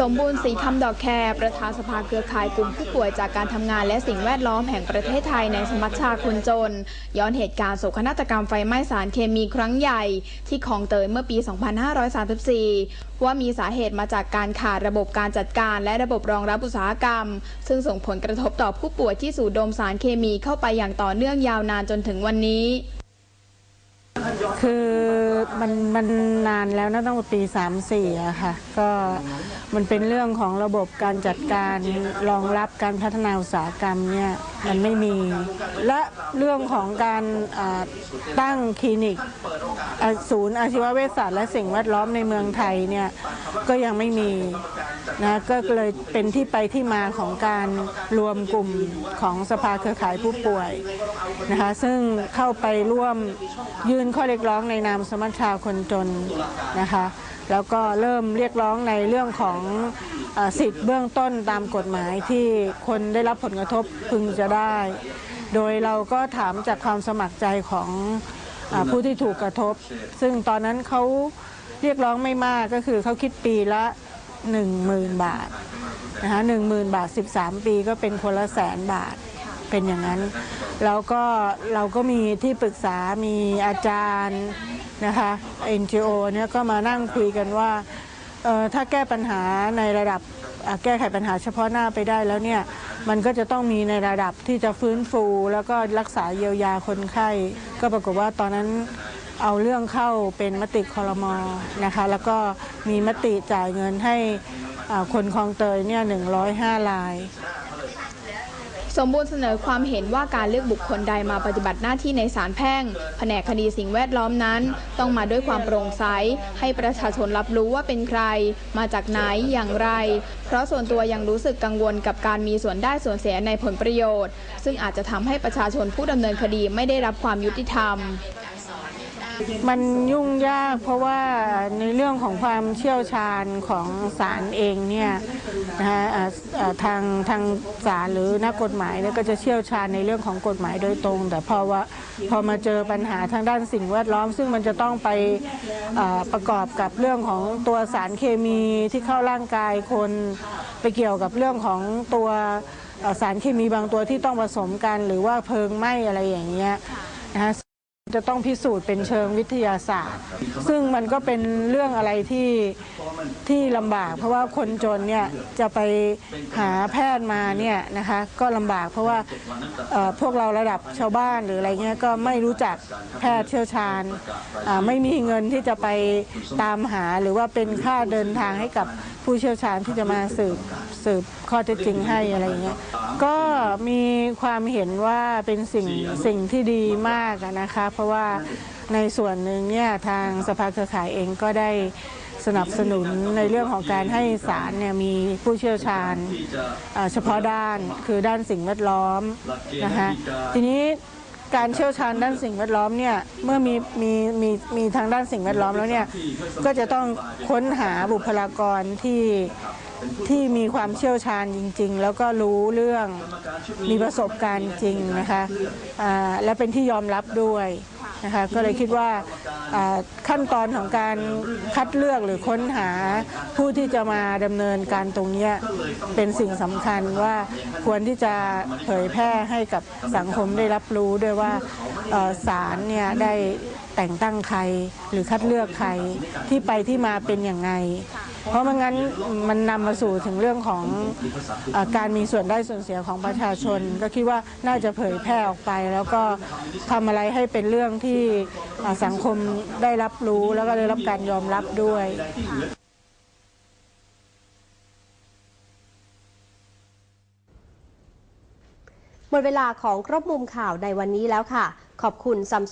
สมบูรณ์สีคำดอกแคร์ประธานสภาเครือข่ายกลุ่มผู้ป่วยจากการทำงานและสิ่งแวดล้อมแห่งประเทศไทยในสมัชชาคนจน ย้อนเหตุการณ์โศกนาฏกรรมไฟไหม้สารเคมีครั้งใหญ่ ที่คลองเตยเมื่อปี 2534 ว่ามีสาเหตุมาจากการขาดระบบการจัดการ และระบบรองรับอุตสาหกรรม ซึ่งส่งผลกระทบต่อผู้ป่วยที่สูดดมสารเคมีเข้าไปอย่างต่อเนื่องยาวนานจนถึงวันนี้ คือมันมันนานแล้วนะตั้งแต่ปี 34อะค่ะ ก็มันเป็นเรื่องของระบบการจัดการรองรับการพัฒนาอุตสาหกรรมเนี่ยมันไม่มี และเรื่องของการอ่าตั้งคลินิกอ่าศูนย์อาชีวเวชศาสตร์และสิ่งแวดล้อมในเมืองไทยเนี่ยก็ยังไม่มี นะก็เลยเป็นที่ไปที่มาของการรวมกลุ่มของสภาเครือข่ายผู้ป่วยนะคะซึ่งเข้าไปร่วมยื่นข้อเรียกร้องในนามสมัชชาคนจนนะคะแล้วก็เริ่มเรียกร้องในเรื่องของอสิทธิ์เบื้องต้นตามกฎหมายที่คนได้รับผลกระทบพึงจะได้ โดยเราก็ถามจากความสมัครใจของอผู้ที่ถูกกระทบ ซึ่งตอนนั้นเขาเรียกร้องไม่มากก็คือเขาคิดปีละ 10,000 บาทนะคะ10,000บาท 13 ปีก็เป็นคนละแสนบาทเป็นอย่างนั้น แล้วก็เราก็มีที่ปรึกษามีอาจารย์นะคะ NGO เนี่ยก็มานั่งคุยกันว่าถ้าแก้ปัญหาในระดับแก้ไขปัญหาเฉพาะหน้าไปได้แล้วเนี่ยมันก็จะต้องมีในระดับที่จะฟื้นฟู แล้วก็รักษาเยียวยาคนไข้ ก็ปรากฏว่าตอนนั้น เอาเรื่องเข้าเป็นมติคอรมอนะคะ แล้วก็มีมติจ่ายเงินให้คนคลองเตยเนี่ย 105 ราย สมบูรณ์เสนอความเห็นว่าการเลือกบุคคลใดมาปฏิบัติหน้าที่ในศาลแพ่ง แผนกคดีสิ่งแวดล้อมนั้น ต้องมาด้วยความโปร่งใส ให้ประชาชนรับรู้ว่าเป็นใคร มาจากไหนอย่างไร เพราะส่วนตัวยังรู้สึกกังวลกับการมีส่วนได้ส่วนเสียในผลประโยชน์ ซึ่งอาจจะทำให้ประชาชนผู้ดำเนินคดีไม่ได้รับความยุติธรรม มันยุ่งยากเพราะว่าในเรื่องของความเชี่ยวชาญของศาลเองเนี่ยนะคะทางทางศาลหรือนักกฎหมายเนี่ยก็จะเชี่ยวชาญในเรื่องของกฎหมายโดยตรง แต่พอว่าพอมาเจอปัญหาทางด้านสิ่งแวดล้อม ซึ่งมันจะต้องไปประกอบกับเรื่องของตัวสารเคมีที่เข้าร่างกายคนไปเกี่ยวกับเรื่องของตัวสารเคมีบางตัวที่ต้องผสมกัน หรือว่าเพลิงไหม้อะไรอย่างเงี้ยนะคะ จะต้องพิสูจน์เป็นเชิงวิทยาศาสตร์ ซึ่งมันก็เป็นเรื่องอะไรที่ ที่ลำบาก เพราะว่าคนจนเนี่ยจะไปหาแพทย์มาเนี่ยนะคะก็ลำบากเพราะว่าพวกเราระดับชาวบ้านหรืออะไรเงี้ยก็ไม่รู้จักแพทย์เชี่ยวชาญไม่มีเงินที่จะไปตามหาหรือว่าเป็นค่าเดินทางให้กับผู้เชี่ยวชาญที่จะมาสืบสืบข้อเท็จจริงให้อะไรเงี้ยก็มีความเห็นว่าเป็นสิ่งสิ่งที่ดีมากนะคะ เพราะว่าในส่วนหนึ่งเนี่ยทางสภาเครือข่ายเองก็ได้ สนับสนุนในเรื่องของการให้ศาลเนี่ยมีผู้เชี่ยวชาญเฉพาะด้านคือด้านสิ่งแวดล้อมนะคะทีนี้การเชี่ยวชาญด้านสิ่งแวดล้อมเนี่ยเมื่อมีมีมีมีทางด้านสิ่งแวดล้อมแล้วเนี่ยก็จะต้องค้นหาบุคลากรที่ที่มีความเชี่ยวชาญจริง ๆ แล้วก็รู้เรื่องมีประสบการณ์จริงนะคะอ่าและเป็นที่ยอมรับด้วย นะคะก็เลยคิดว่าขั้นตอนของการคัดเลือกหรือค้นหาผู้ที่จะมาดำเนินการตรงนี้เป็นสิ่งสำคัญว่าควรที่จะเผยแพร่ให้กับสังคมได้รับรู้ด้วยว่าศาลเนี่ยได้แต่งตั้งใครหรือคัดเลือกใครที่ไปที่มาเป็นอย่างไง เพราะไม่งั้นมันนำมาสู่ถึงเรื่องของเออการมีส่วนได้ส่วนเสียของประชาชน ก็คิดว่าน่าจะเผยแพร่ออกไป แล้วก็ทำอะไรให้เป็นเรื่องที่เอ่อสังคมได้รับรู้แล้วก็ได้รับการยอมรับด้วย หมดเวลาของครบมุมข่าวในวันนี้แล้วค่ะ ขอบคุณซัม